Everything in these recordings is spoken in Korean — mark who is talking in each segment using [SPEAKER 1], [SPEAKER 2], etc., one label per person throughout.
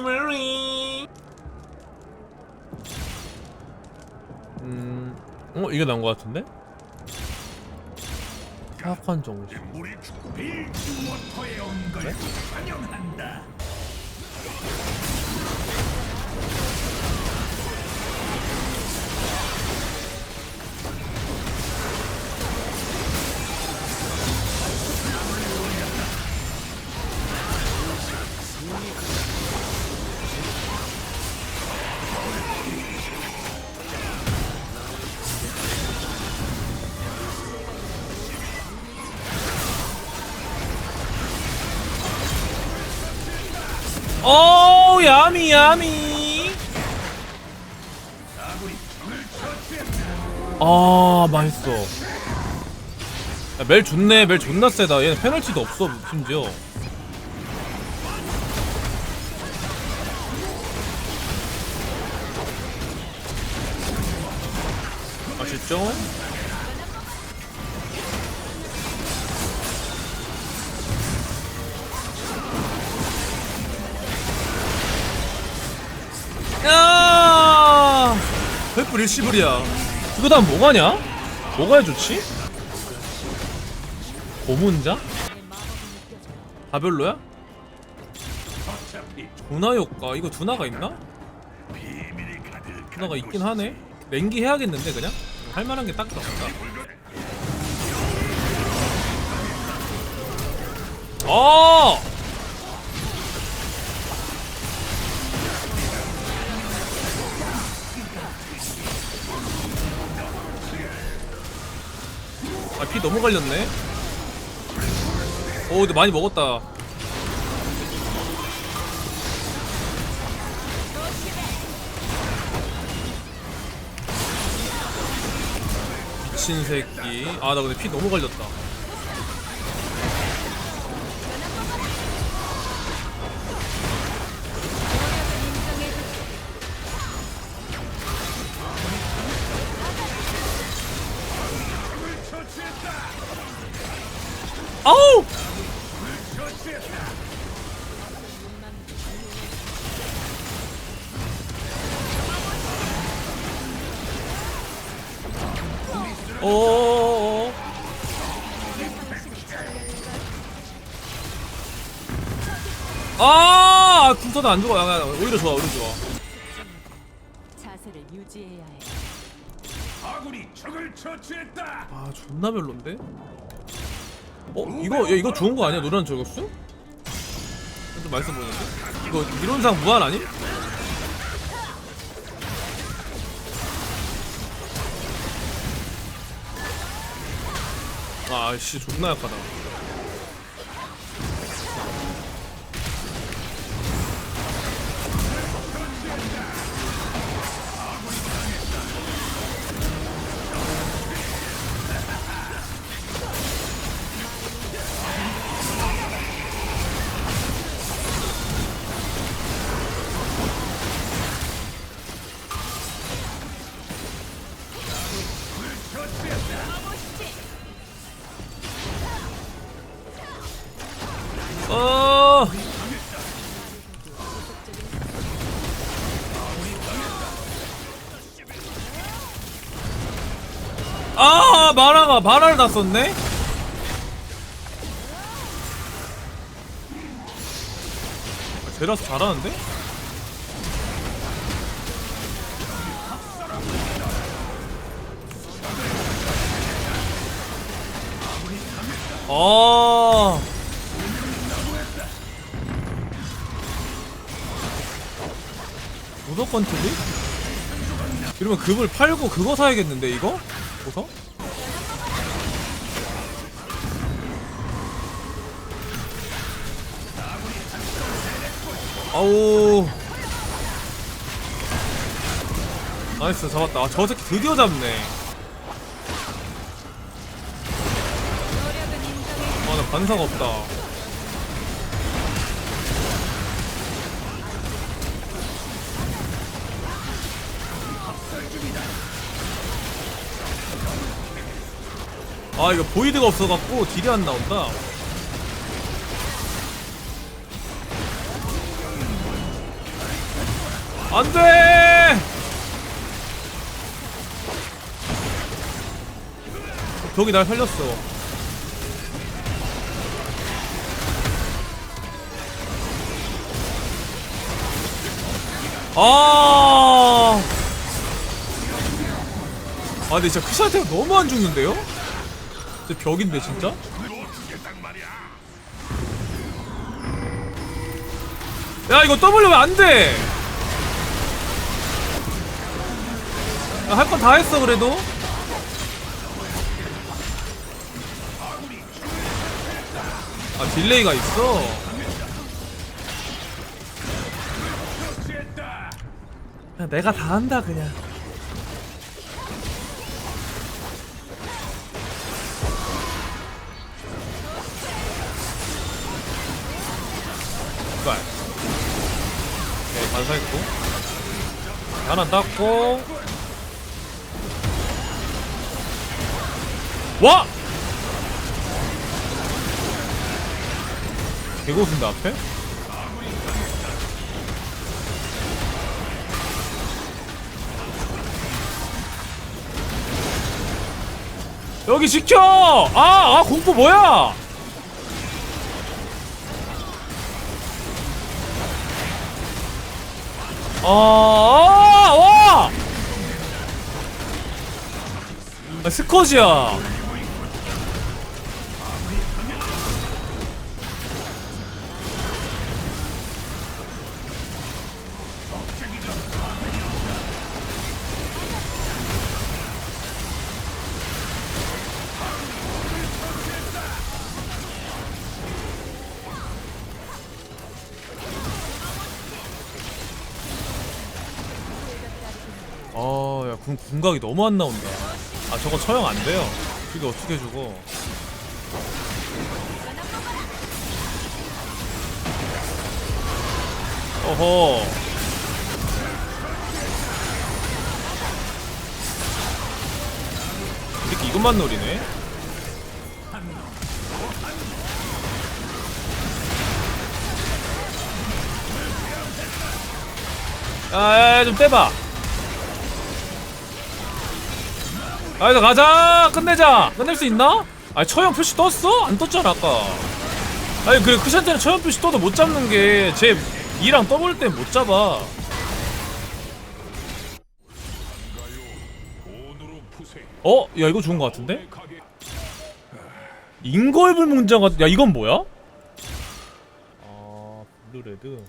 [SPEAKER 1] 히머리
[SPEAKER 2] 음, 어 이게 나은 것 같은데? 사악한 정신.
[SPEAKER 3] 우리 빌드워터에 온걸 환영한다.
[SPEAKER 2] 오 야미 야미. 아 맛있어. 야, 멜 좋네 멜 존나 세다. 얘는 페널티도 없어 심지어. 맛있죠? 횃불 일시불이야. 이거 다음 뭐가냐? 뭐가 해 좋지? 고문자? 다 별로야? 두나 효과 이거 두나가 있나? 두나가 있긴 하네. 랭기 해야겠는데 그냥? 할 만한 게 딱히 없다. 어! 피 너무 갈렸네. 오, 근데 많이 먹었다. 미친 새끼. 아, 나 근데 피 너무 갈렸다. 아우! 오. 아, 군서도 안 좋아. 야, 야, 오히려 좋아, 오히려 좋아.
[SPEAKER 4] 자세를 유지해야 해.
[SPEAKER 3] 아군이 적을 처치했다.
[SPEAKER 2] 아, 존나 별론데? 어, 이거, 야, 이거 좋은 거 아니야? 노란 저격수? 좀 맛있어 보이는데? 이거 이론상 무한 아님? 아, 씨, 존나 약하다. 아, 마라가 마라를 다 썼네. 아, 제라스 잘하는데? 아. 무조건 틀리? 이러면 금을 팔고 그거 사야겠는데 이거? 보석? 아우. 나이스 잡았다. 아, 저 새끼 드디어 잡네. 아나 반사가 없다. 아 이거 보이드가 없어갖고 딜이 안 나온다 안돼 벽이 날 살렸어 아 아 근데 진짜 크샤테가 너무 안 죽는데요? 진짜 벽인데 진짜? 야 이거 W 왜 안돼 할 건 다 했어 그래도. 아 딜레이가 있어. 그냥 내가 다 한다 그냥. 이발. 오케이 반사했고. 하나 땄고 와! 개고수인데 앞에? 여기 지켜! 아, 아 공포 뭐야? 아, 아, 와! 아, 스커지야. 군, 군각이 너무 안 나온다. 아, 저거 처형 안 돼요. 이게 어떻게 죽어? 어허. 이렇게 이것만 노리네? 야, 야, 야, 좀 떼봐. 아, 이거 가자! 끝내자! 끝낼 수 있나? 아니, 처형 표시 떴어? 안 떴잖아, 아까. 아니, 그래, 크샨테는 처형 표시 떠도 못 잡는 게, 제 2랑 더블 때는 못 잡아. 어? 야, 이거 좋은 거 같은데?
[SPEAKER 3] 가게.
[SPEAKER 2] 인걸불 문자가, 야, 이건 뭐야? 아, 블루레드.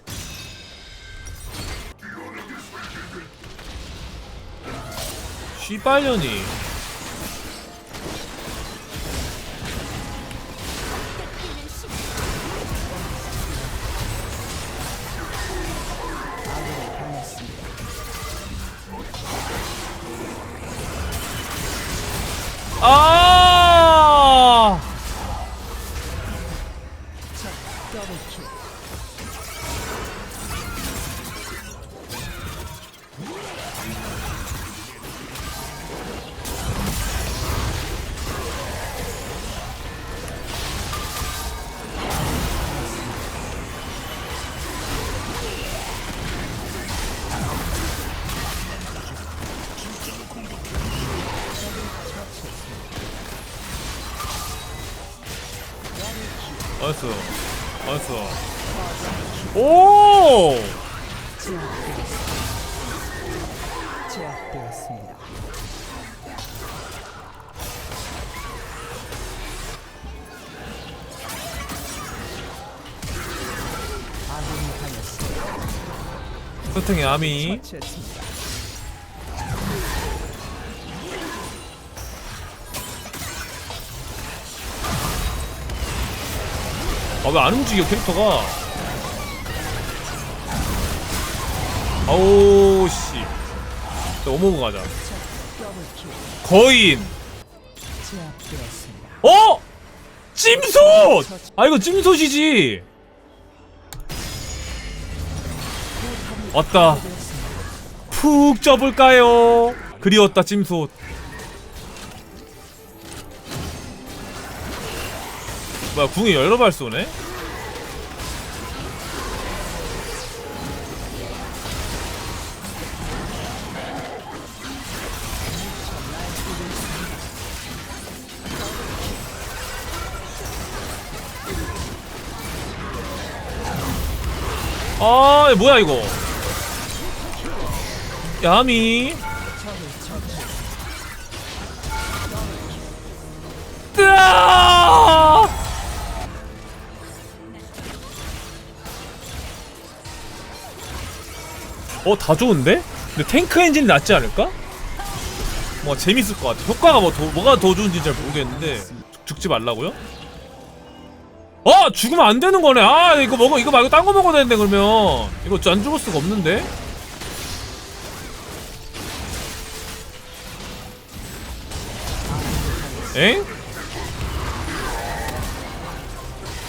[SPEAKER 2] 씨발년이. 아! 오!
[SPEAKER 1] 제압되었습니다. 아군이 당했습니다.
[SPEAKER 2] 소탱의 아미.
[SPEAKER 1] 처치했습니다.
[SPEAKER 2] 아, 왜 안 움직여, 캐릭터가? 아우, 씨. 자, 오모고 가자. 거인! 어? 찜솥! 아, 이거 찜솥이지! 왔다. 푹 쪄볼까요? 그리웠다, 찜솥. 뭐야, 궁이 여러 발 쏘네? 아 뭐야 이거 야미 뜨아 어 다 좋은데? 근데 탱크 엔진이 낫지 않을까? 뭐 재밌을 것 같아 효과가 뭐 더, 뭐가 더 좋은지 잘 모르겠는데 죽- 죽지 말라고요? 어 죽으면 안 되는 거네. 아 이거 먹어 이거 말고 딴 거 먹어야 되는데 그러면. 이거 안 죽을 수가 없는데? 엥?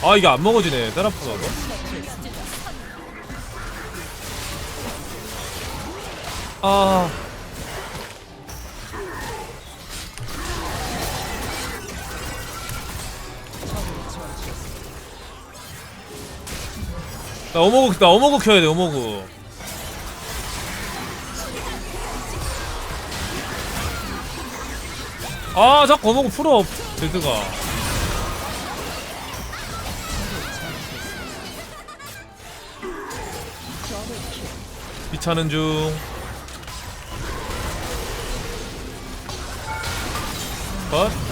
[SPEAKER 2] 아 이게 안 먹어지네. 테라프가 아 나 어머구 나 어머구 켜야 돼 어머구 아 자꾸 어머구 풀어 제드가. 귀찮은 중. 컷.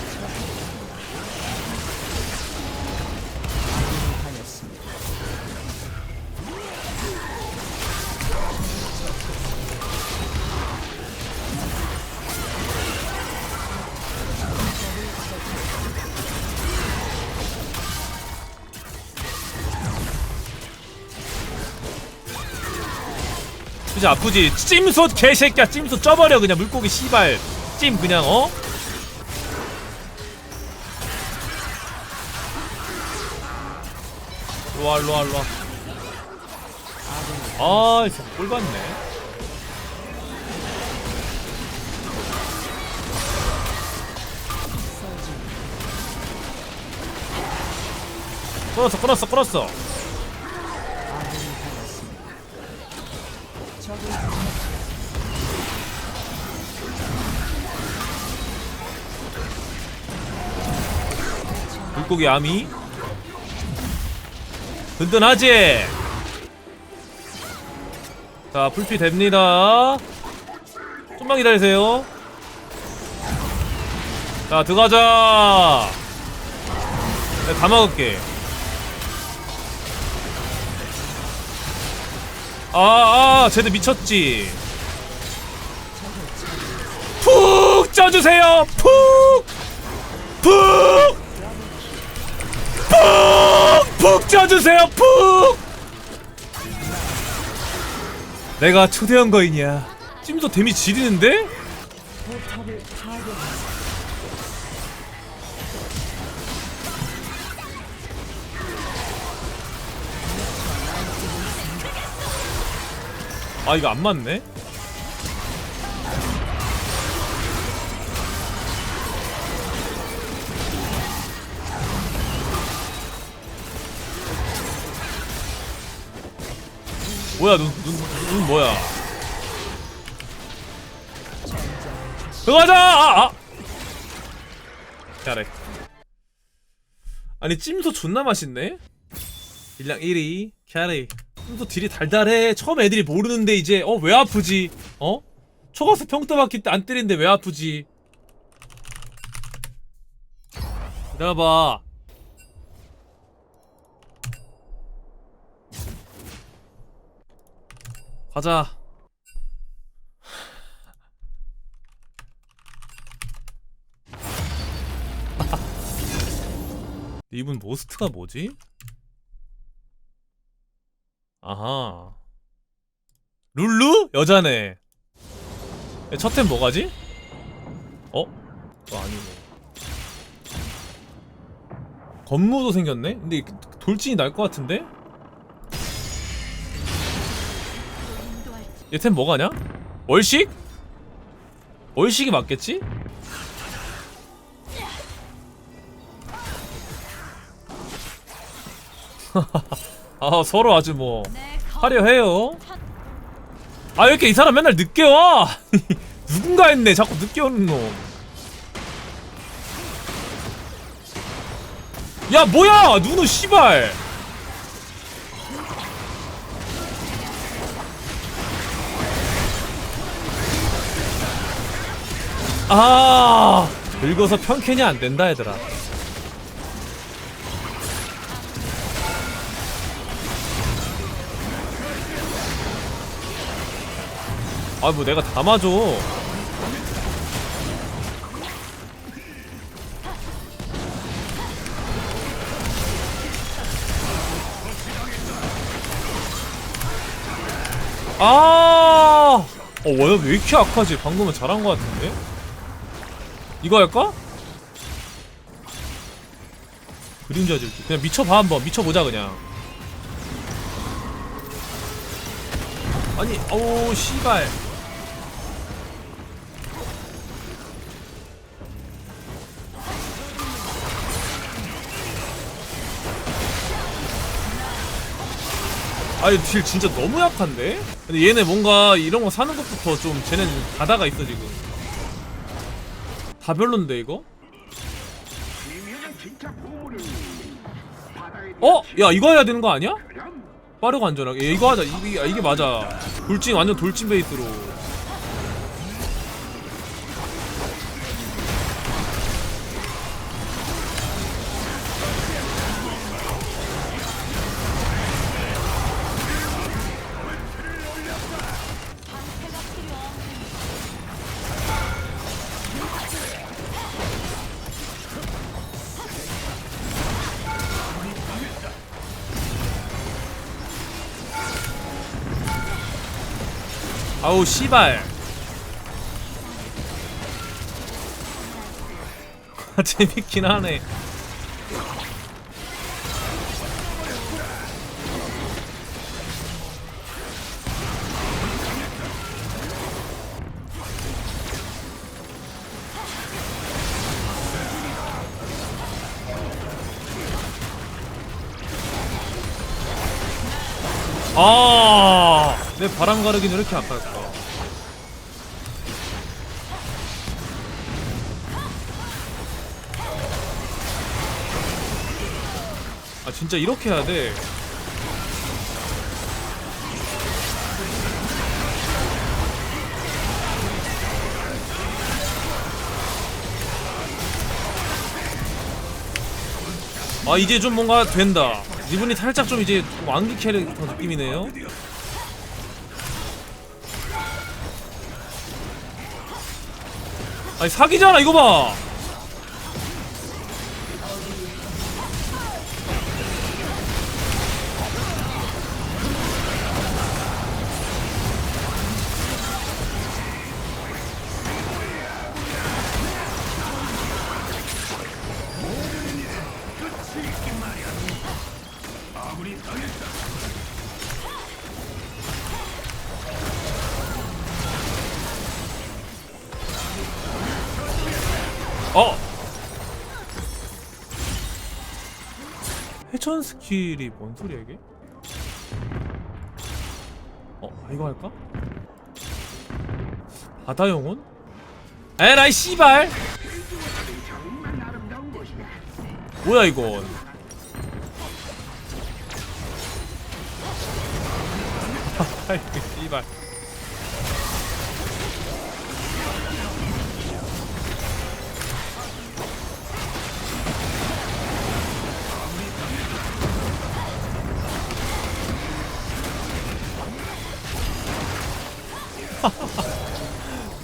[SPEAKER 2] 그지 아프지? 찜솥 개새끼야, 찜솥 쪄버려, 그냥 물고기 씨발. 찜, 그냥, 어? 일로와, 일로와, 일로와. 아, 진짜 꼴 봤네. 끊었어, 끊었어, 끊었어. 물고기 아미 든든하지? 자 풀피 됩니다. 좀만 기다리세요. 자 들어가자. 내가 다 막을게. 아아 쟤들 미쳤지. 푹 쪄주세요. 푹! 푹! 푹! 푹 쪄주세요 푹! 내가 초대한 거이냐 찜도 데미 지리는데? 아 이거 안 맞네 뭐야 눈, 눈, 눈 뭐야? 들어가자! 아, 아. 잘해. 아니 찜소 존나 맛있네? 일량 1위 캐리. 찜소 딜이 달달해. 처음 애들이 모르는데 이제 어 왜 아프지? 어? 초가스 평타 때안 때리는데 왜 아프지? 기다려봐 가자 이분 모스트가 뭐지? 아하 룰루? 여자네 첫템 뭐가지? 어? 또 아니고 건무도 생겼네? 근데 이 돌진이 날 것 같은데? 얘템 뭐가냐? 월식? 월식이 맞겠지? 아 서로 아주 뭐 화려해요 아왜 이렇게 이 사람 맨날 늦게 와 누군가 했네 자꾸 늦게 오는 놈야 뭐야 누누 씨발 아 늙어서 편캔이 안 된다 얘들아 아 뭐 내가 다 맞아 아, 어, 워너 왜 이렇게 약하지? 방금은 잘한 것 같은데? 이거 할까? 그림자 질주. 그냥 미쳐봐, 한번. 미쳐보자, 그냥. 아니, 어우, 씨발. 아니 딜 진짜 너무 약한데? 근데 얘네 뭔가 이런 거 사는 것부터 좀 쟤는 가다가 있어 지금 다 별론데 이거? 어? 야 이거 해야 되는 거 아니야? 빠르고 안전하게 얘 이거 하자 이게, 이게 맞아 돌진 완전 돌진 베이스로 아우 씨발. 재밌긴 하네 바람 가르기는 이렇게 아까웠다. 아, 진짜 이렇게 해야 돼. 아, 이제 좀 뭔가 된다. 이분이 살짝 좀 이제 왕기 캐릭터 느낌이네요. 아니 사기잖아 이거 봐. 회전 스킬이 뭔 소리야 이게? 어 아, 이거 할까? 바다 영혼? 에라이 씨발! 뭐야 이건?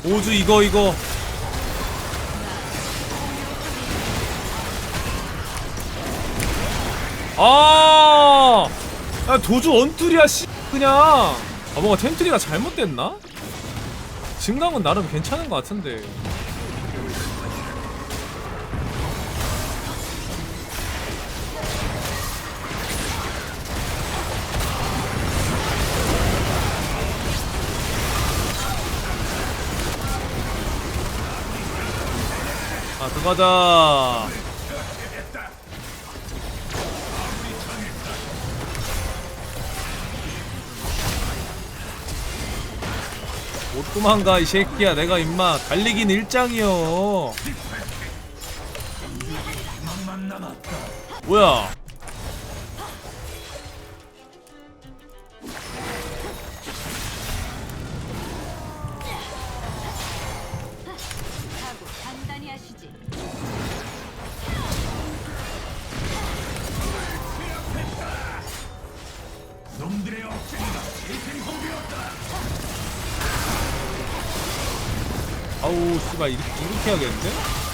[SPEAKER 2] 오주 이거 이거. 아, 야 도주 원툴이야 씨 그냥. 아 뭔가 템트리가 잘못됐나? 증강은 나름 괜찮은 것 같은데
[SPEAKER 3] 가자. 못 도망가 이 새끼야. 내가 임마 달리긴 일장이여 뭐야 아우 씨발 이렇게, 이렇게 해야겠는데?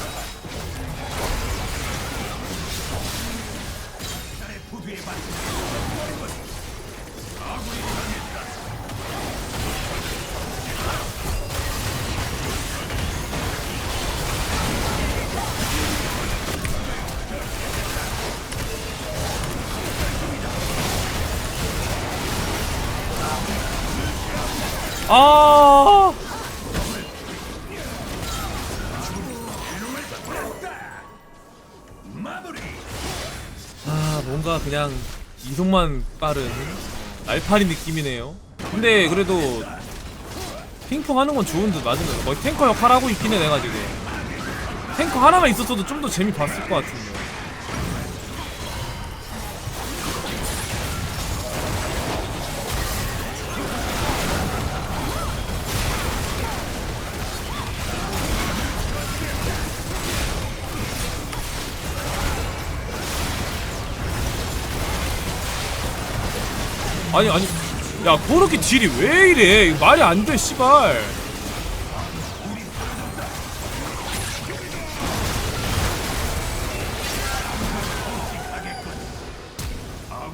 [SPEAKER 3] 이속만 빠른 날파리 느낌이네요. 근데 그래도 핑퐁 하는 건 좋은 듯 맞으면 거의 탱커 역할 하고 있긴 해 내가 지금. 탱커 하나만 있었어도 좀 더 재미 봤을 것 같은데 아니 아니 야 그렇게 딜이 왜 이래? 말이 안 돼 씨발.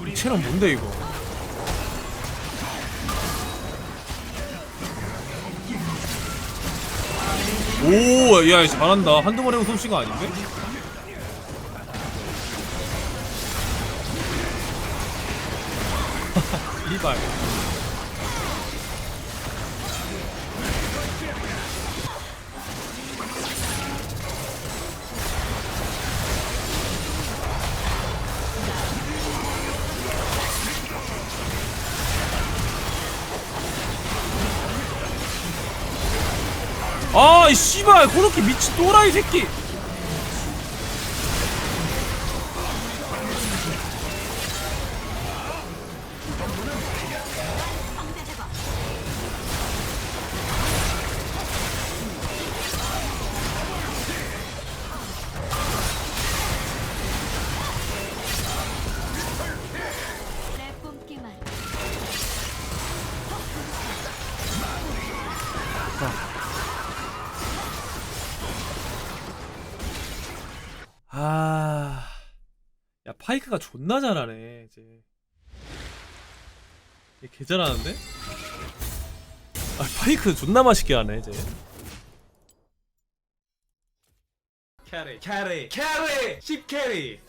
[SPEAKER 3] 이 채널 뭔데 이거? 오야 잘한다. 한두 번 해본 솜씨가 아닌데? 아, 이 씨발, 그렇게 미친 또라이 새끼. 파이크가 존나 잘하네 이제. 얘개 잘하는데? 아 파이크 존나 맛있게 하네 이제.
[SPEAKER 2] 캐리 캐리 캐리 10 캐리